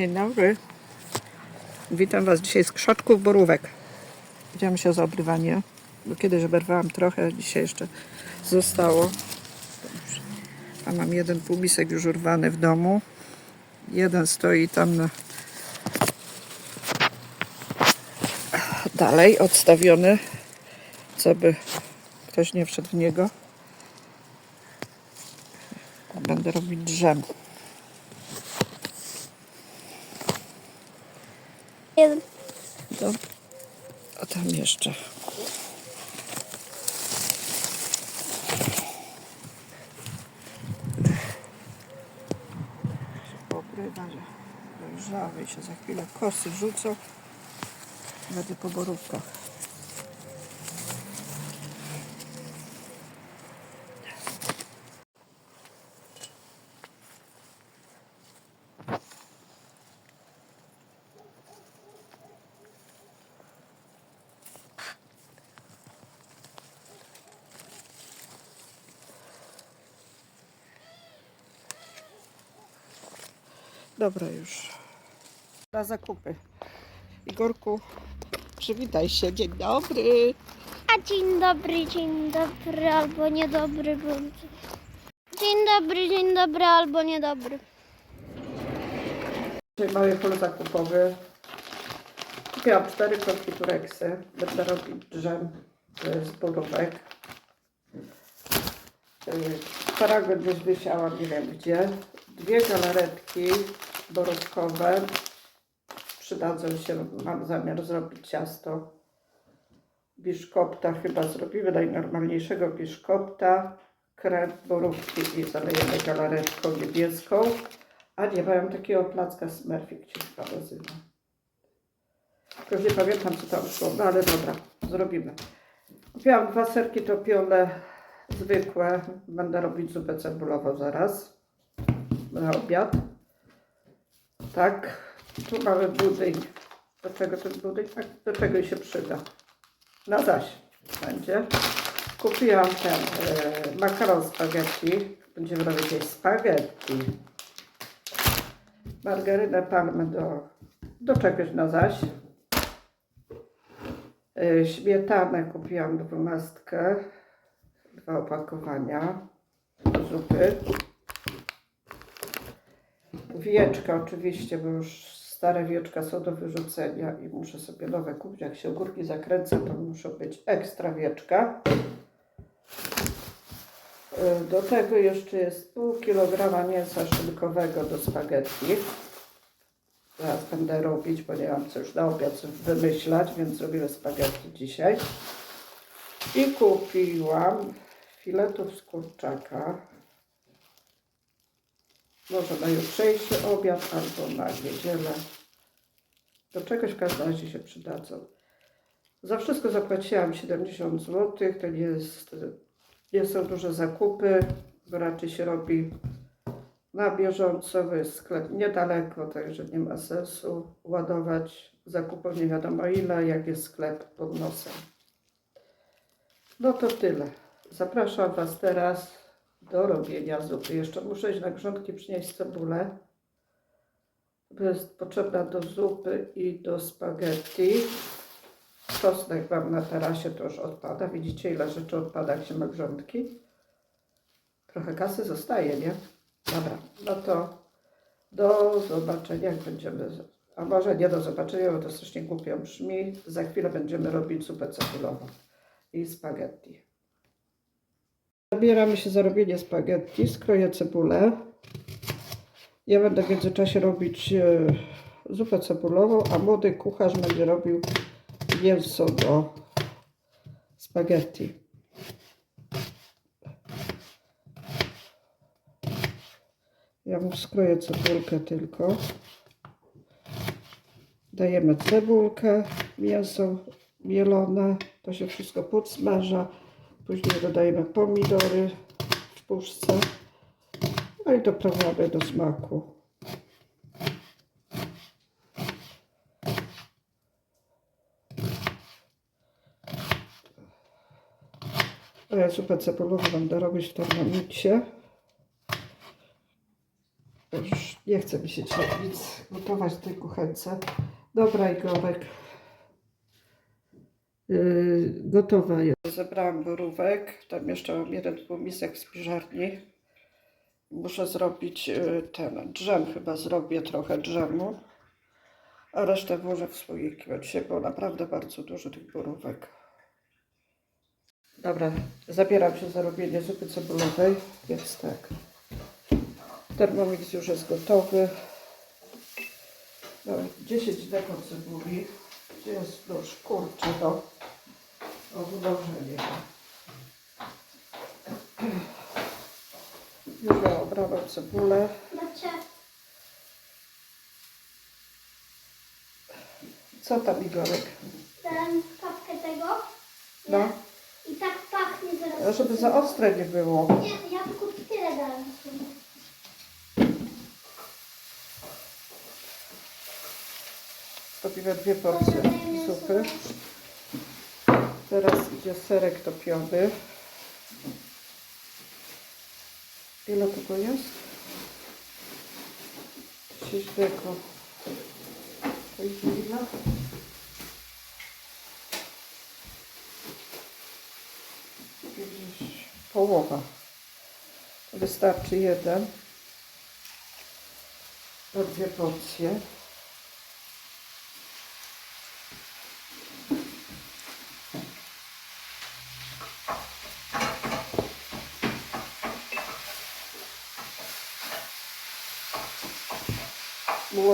Dzień dobry. Witam Was dzisiaj z krzaczków borówek. Widziałam się za obrywanie, bo kiedyś oberwałam trochę, dzisiaj jeszcze zostało. A mam jeden półmisek już urwany w domu. Jeden stoi tam na... dalej odstawiony, co by ktoś nie wszedł w niego. Będę robić drzem. Jeden. To, a tam jeszcze. Pokrywa, że dojrzały się za chwilę kosy rzucą. Będę po borówkach. Dobra już. Na zakupy. Igorku, przywitaj się. Dzień dobry. A dzień dobry, dzień dobry, albo niedobry bądź. Dzień dobry, dzień dobry, albo niedobry. Dzisiaj mały pol zakupowy. Kupiłam cztery konfitureksy. Będę robić drzem e, z borówek. E, Paragon gdzieś wysiałam, nie wiem gdzie. Dwie galaretki borówkowe. Przydadzą się, mam zamiar zrobić ciasto. Biszkopta chyba zrobimy, najnormalniejszego biszkopta. Krem, borówki i zalejemy galaretką niebieską. A nie, mam takiego placka Smurfik się chyba nazywa. Tylko nie pamiętam co tam szło, no ale dobra, zrobimy. Kupiłam dwa serki topione, zwykłe. Będę robić zupę cebulową zaraz. Na obiad. Tak. Tu mamy budyń. Do czego ten budyń? Tak, do czego się przyda. Na zaś będzie. Kupiłam ten e, makaron spaghetti. Będziemy robić jej spaghetti margarynę palmę do, do czegoś na zaś. Yy, Śmietanę kupiłam dwunastkę, dwa opakowania zupy. Wieczka oczywiście, bo już stare wieczka są do wyrzucenia i muszę sobie nowe kupić. Jak się ogórki zakręcę, to muszą być ekstra wieczka. Y, Do tego jeszcze jest pół kilograma mięsa szynkowego do spaghetti. Zaraz będę robić, bo nie mam co już na obiad wymyślać, więc zrobimy spaghetti dzisiaj. I kupiłam filetów z kurczaka. Może na jutrzejszy obiad albo na niedzielę. Do czegoś w każdym razie się przydadzą. Za wszystko zapłaciłam 70 zł. To nie jest nie są duże zakupy, bo raczej się robi na bieżąco, bo jest sklep niedaleko, także nie ma sensu ładować zakupów nie wiadomo ile, jak jest sklep pod nosem. No to tyle. Zapraszam Was teraz do robienia zupy. Jeszcze muszę iść na grządki przynieść cebulę. Jest potrzebna do zupy i do spaghetti. Czosnek mam na tarasie, to już odpada. Widzicie, ile rzeczy odpada, jak się ma grządki? Trochę kasy zostaje, nie? Dobra, no to do zobaczenia, jak będziemy... A może nie do zobaczenia, bo to strasznie głupio brzmi. Za chwilę będziemy robić zupę cebulową i spaghetti. Zabieramy się za robienie spaghetti. Skroję cebulę. Ja będę w międzyczasie robić e, zupę cebulową, a młody kucharz będzie robił mięso do spaghetti. Ja mu skroję cebulkę tylko. Dajemy cebulkę, mięso mielone, to się wszystko podsmaża. Później dodajemy pomidory w puszce. No i doprawiamy do smaku. A ja zupę cebulową będę robić w termomicie. Już Nie chce mi się nic gotować w tej kuchence. Dobra, Igorek. Yy, gotowa jest. Zebrałam borówek. Tam jeszcze mam jeden półmisek w spiżarni. Muszę zrobić yy, ten drzem, chyba zrobię trochę drzemu. A resztę włożę w słoiki. Bo dzisiaj było naprawdę bardzo dużo tych borówek. Dobra, zabieram się za robienie zupy cebulowej. Więc tak. Thermomix już jest gotowy. Dobra, 10 deko cebuli. Gdzie jest nóż? Kurczę, no. O, wydarzenie. Już ja obrałam cebulę. Macie Co tam, Igorek? ten kapkę tego? No, I tak pachnie zaraz. żeby za ostre nie było. Nie, ja tylko tyle dałem. Robimy dwie porcje zupy. Teraz idzie serek topiony. Ile tego jest? 10 deko. To idzie ile? Połowa. Wystarczy jeden. Na dwie porcje.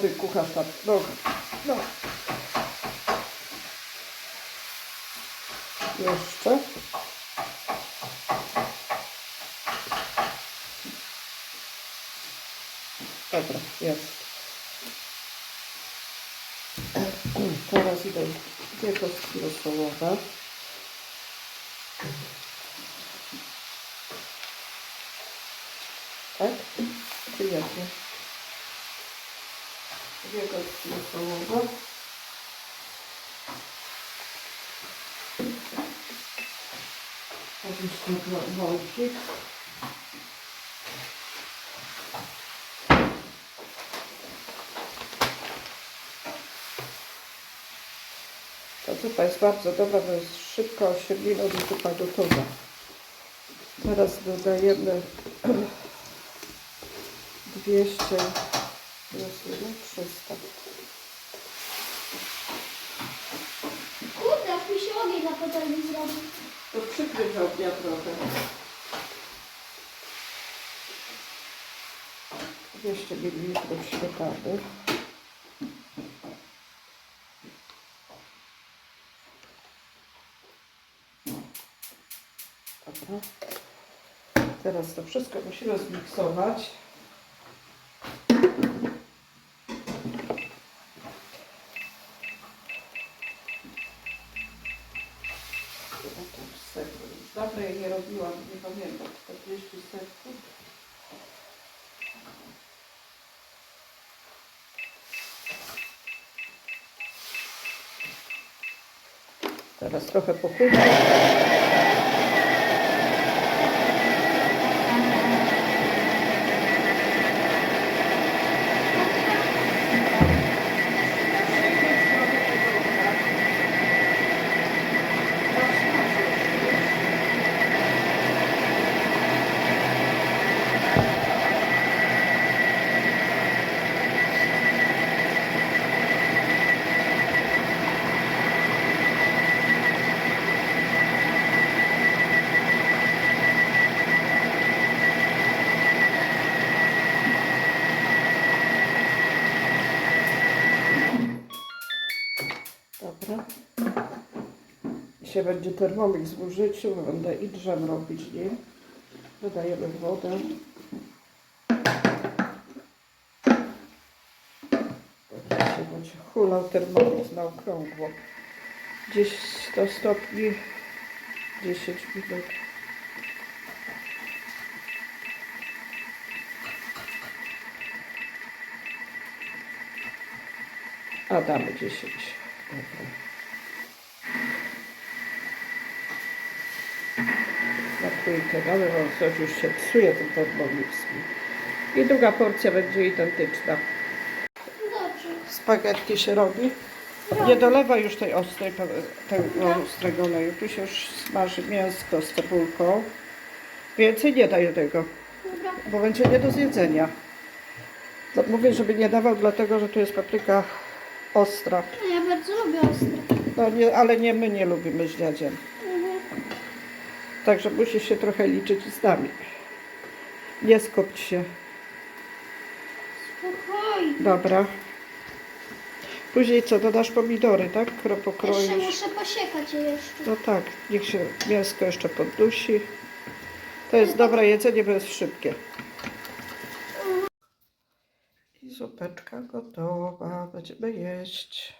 Młody kucharz tam. No, no. Jeszcze. Dobra, jest. Teraz idą dwie kostki rosołowe. Tak? Czy jakie? Dwie kostki rosołowe. Oczywiście. Ta zupa jest bardzo dobra, bo jest 8 minut i zupa gotowa. Teraz dodajemy 200, jest ile? 300. Kurde, aż mi się ogień na patelni zrobił. To przykryć ognia trochę. 200 ml śmietany. Dobra. Teraz to wszystko musimy zmiksować. Pamiętam. 40 serków. Teraz trochę pochudam. Dzisiaj będzie termomix w użyciu, będę i drzem robić nim. Dodajemy wodę. Dzisiaj będzie hulał termomix na okrągło. Gdzieś 100 stopni, 10 minut. A damy 10. Dobra. Na trójkę damy, bo coś już się psuje ten termomix. mi. I druga porcja będzie identyczna. Dobrze. Spaghetti się robi. Nie dolewa już tej ostrej, tego ostrego oleju. Tu się już smaży mięsko z cebulką. Więcej nie daję tego, bo będzie nie do zjedzenia. No, Mówię, żeby nie dawał, dlatego że tu jest papryka ostra. No, ja bardzo lubię ostre. No nie, ale nie my nie lubimy z dziadziem. Także musisz się trochę liczyć z nami. Nie skup się. Spokojnie. Dobra. Później co, dodasz pomidory, tak? Kro Jeszcze pokroisz. muszę posiekać je jeszcze. No tak, niech się mięsko jeszcze poddusi. To jest dobre jedzenie, bo jest szybkie. I zupeczka gotowa. Będziemy jeść.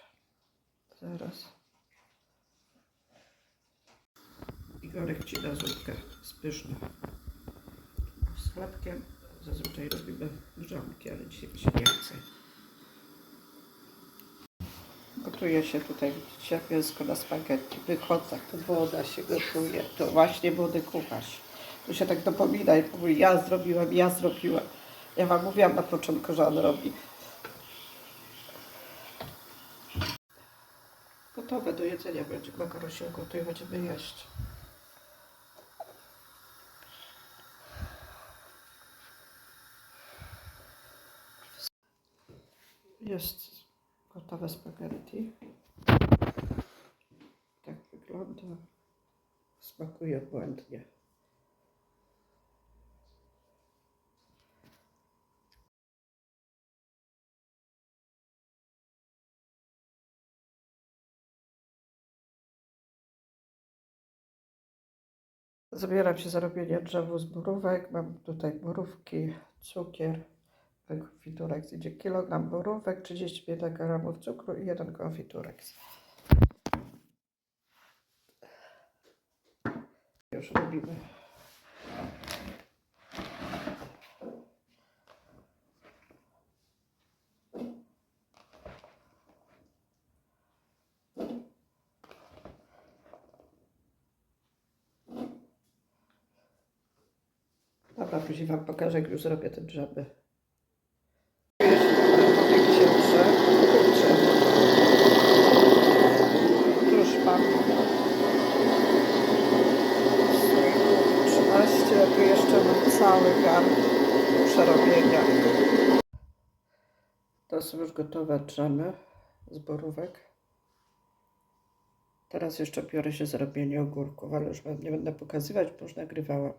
Zaraz. Igorek ci da zupkę. Spyszną. Z chlebkiem. Zazwyczaj robimy grzanki, ale dzisiaj mi się nie chce. Gotuje się tutaj, widzicie, mięsko na spaghetti. Wychodza, to woda się gotuje. To właśnie wody kucharz. Tu się tak dopomina i mówi, ja zrobiłem, ja zrobiłem. Ja wam mówiłam na początku, że on robi. Gotowe do jedzenia będzie. Makaron się gotuje, będziemy jeść. Jest gotowe spaghetti. Tak wygląda. Smakuje błędnie. Zabieram się za robienie drzewu z borówek. Mam tutaj borówki, cukier, konfiturek. Idzie kilogram borówek, 35 gramów cukru i jeden konfiturek. Już robimy. Dobra, później Wam pokażę, jak już zrobię te drzewy. Już mam słoików 13, a tu jeszcze mam cały garn do przerobienia. To są już gotowe drzemy z borówek. Teraz jeszcze biorę się za robienie ogórków, ale już nie będę pokazywać, bo już nagrywałam.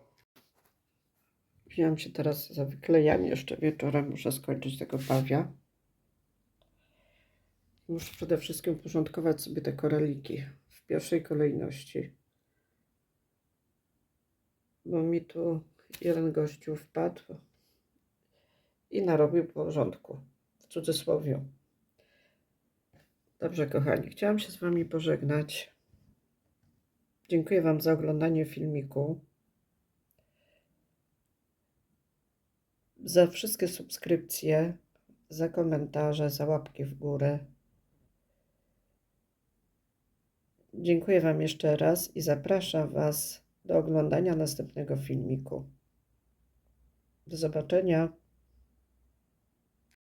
Wziąłem się teraz za wyklejanie. Jeszcze wieczorem muszę skończyć tego pawia. Muszę przede wszystkim uporządkować sobie te koraliki w pierwszej kolejności. Bo mi tu jeden gościu wpadł i narobił porządku. W cudzysłowie. Dobrze, kochani, chciałam się z Wami pożegnać. Dziękuję Wam za oglądanie filmiku. za wszystkie subskrypcje, za komentarze, za łapki w górę. Dziękuję Wam jeszcze raz i zapraszam Was do oglądania następnego filmiku. Do zobaczenia.